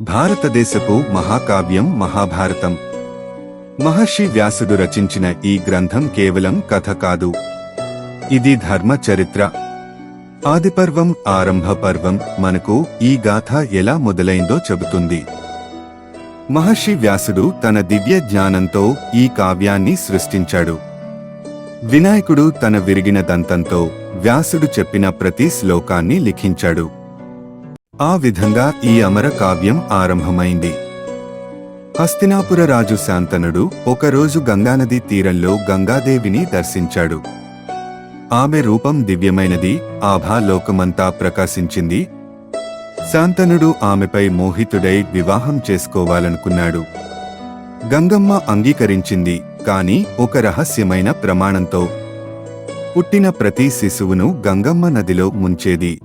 భారతదేశపు మహాకావ్యం మహాభారతం. మహర్షి వ్యాసుడు రచించిన ఈ గ్రంథం కేవలం కథ కాదు. ఇది ధర్మ చరిత్ర. ఆదిపర్వం ఆరంభ పర్వం మనకు ఈ గాథ ఎలా మొదలైందో చెబుతుంది. మహర్షి వ్యాసుడు తన దివ్య జ్ఞానంతో ఈ కావ్యాన్ని సృష్టించాడు. వినాయకుడు తన విరిగిన దంతంతో వ్యాసుడు చెప్పిన ప్రతి శ్లోకాన్ని లిఖించాడు. ఆ విధంగా ఈ అమర కావ్యం ఆరంభమైంది. హస్తినాపుర రాజు శాంతనుడు ఒకరోజు గంగానది తీరంలో గంగాదేవిని దర్శించాడు. ఆమె రూపం దివ్యమైనది ఆభా లోకమంతా ప్రకాశించింది. శాంతనుడు ఆమెపై మోహితుడై వివాహం చేసుకోవాలనుకున్నాడు. గంగమ్మ అంగీకరించింది కాని ఒక రహస్యమైన ప్రమాణంతో. పుట్టిన ప్రతి శిశువును గంగమ్మ నదిలో ముంచేది.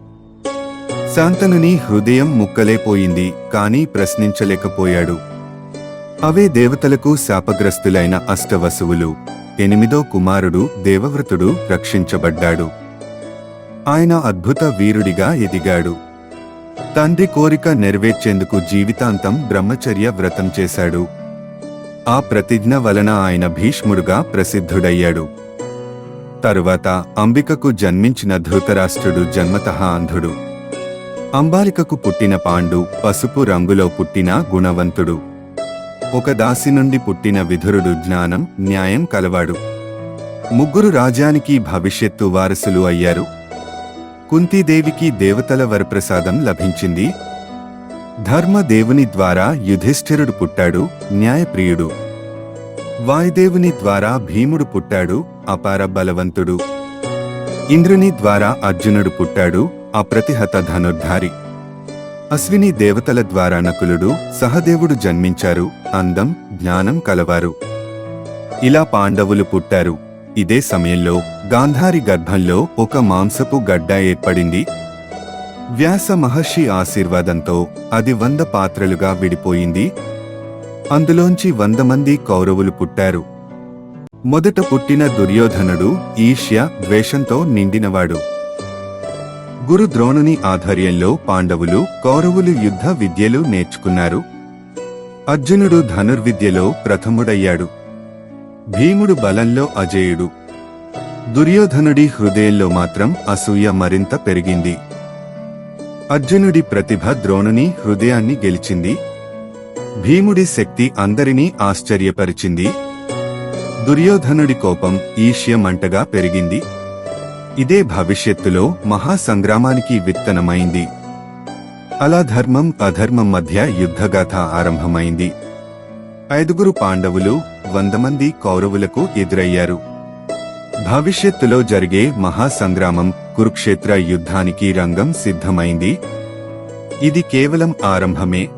శాంతనుని హృదయం ముక్కలేపోయింది కానీ ప్రశ్నించలేకపోయాడు. అవే దేవతలకు శాపగ్రస్తులైన అష్టవసువులు ఎనిమిదో కుమారుడు దేవవ్రతుడు రక్షించబడ్డాడు. ఆయన అద్భుత వీరుడిగా ఎదిగాడు. తండ్రి కోరిక నెరవేర్చేందుకు జీవితాంతం బ్రహ్మచర్య వ్రతం చేశాడు. ఆ ప్రతిజ్ఞ వలన ఆయన భీష్ముడుగా ప్రసిద్ధుడయ్యాడు. తరువాత అంబికకు జన్మించిన ధృతరాష్ట్రుడు జన్మతః అంధుడు. అంబాలికకు పుట్టిన పాండు పసుపు రంగులో పుట్టిన గుణవంతుడు. ఒక దాసి నుండి పుట్టిన విధురుడు జ్ఞానం న్యాయం కలవాడు. ముగ్గురు రాజ్యానికి భవిష్యత్తు వారసులు అయ్యారు. కుంతీదేవికి దేవతల వరప్రసాదం లభించింది. ధర్మదేవుని ద్వారా యుధిష్ఠిరుడు పుట్టాడు న్యాయప్రియుడు. వాయుదేవుని ద్వారా భీముడు పుట్టాడు అపార బలవంతుడు. ఇంద్రుని ద్వారా అర్జునుడు పుట్టాడు అప్రతిహత ధనుర్ధారి. అశ్విని దేవతల ద్వారా నకులుడు సహదేవుడు జన్మించారు అందం జ్ఞానం కలవారు. ఇలా పాండవులు పుట్టారు. ఇదే సమయంలో గాంధారి గర్భంలో ఒక మాంసపు గడ్డ ఏర్పడింది. వ్యాస మహర్షి ఆశీర్వాదంతో అది వంద పాత్రలుగా విడిపోయింది. అందులోంచి వంద మంది కౌరవులు పుట్టారు. మొదట పుట్టిన దుర్యోధనుడు ఈర్ష్య ద్వేషంతో నిండినవాడు. గురు ద్రోణుని ఆధ్వర్యంలో పాండవులు కౌరవులు యుద్ధ విద్యలు నేర్చుకున్నారు. అర్జునుడు ధనుర్విద్యలో ప్రథముడయ్యాడు. భీముడు బలంలో అజేయుడు. దుర్యోధనుడి హృదయంలో మాత్రం అసూయ మరింత పెరిగింది. అర్జునుడి ప్రతిభ ద్రోణుని హృదయాన్ని గెలిచింది. భీముడి శక్తి అందరినీ ఆశ్చర్యపరిచింది. దుర్యోధనుడి కోపం ఈష్యమంటగా పెరిగింది. ఇదే భవిష్యత్తులో మహాసంగ్రామానికి విత్తనమైంది. అలా ధర్మం అధర్మం మధ్య యుద్ధగాథ ఆరంభమైంది. ఐదుగురు పాండవులు వంద మంది కౌరవులకు ఎదురయ్యారు. భవిష్యత్తులో జరిగే మహాసంగ్రామం కురుక్షేత్ర యుద్ధానికి రంగం సిద్ధమైంది. ఇది కేవలం ఆరంభమే